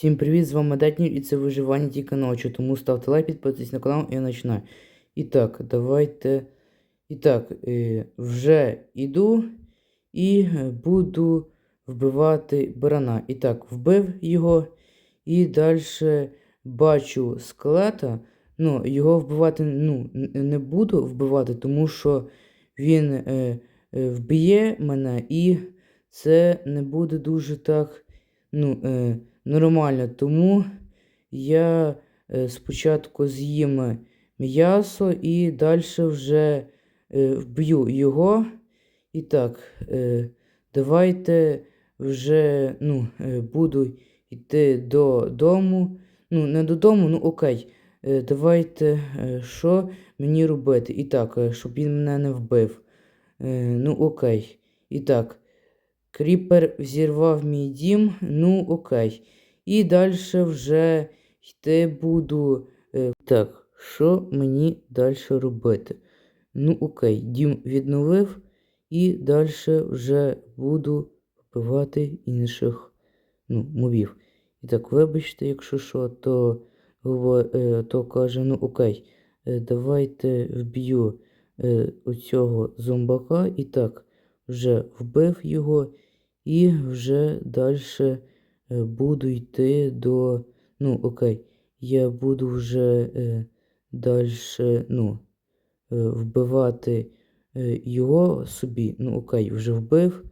Всім привіт, з вами Детнів і це виживання тільки ночі, тому ставте лайк, підписуйтесь на канал і я починаю. І так, давайте. І так, е, вже йду і буду вбивати барана. І так, вбив його. І далі бачу скелета. Ну, його вбивати ну, не буду вбивати, тому що він е, е, вб'є мене і це не буде дуже так. Ну, е, нормально. Тому я е, спочатку з'їм м'ясо і далі вже е, вб'ю його. І так, е, давайте вже ну, буду йти додому. Ну, не додому, ну окей. Давайте, що мені робити? І так, щоб він мене не вбив. Ну, окей. І так. Кріпер взірвав мій дім, ну окей. І далі вже йти буду. Е, так, що мені далі робити? Ну окей, дім відновив і далі вже буду вбивати інших ну, мобів. І так, вибачте, якщо що, то, е, то каже, ну окей, е, давайте вб'ю оцього зомбака. І так, вже вбив його. І вже далі буду йти до. Ну, окей, я буду вже е, далі ну, е, вбивати е, його собі. Ну, окей, вже вбив.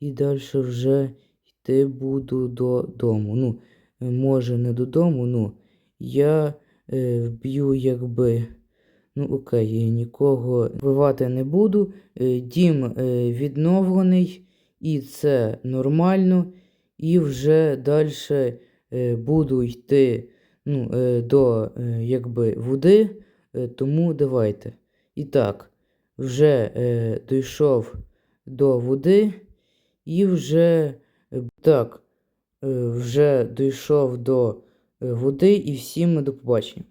І далі вже йти буду додому. Ну, е, може, не додому, ну, я е, вб'ю якби. Ну, окей, нікого вбивати не буду. Е, Дім е, відновлений. І це нормально. І вже далі е, буду йти ну, до якби, води. Тому давайте. І так, вже дійшов до води. І вже так, вже дійшов до води. І всім до побачення.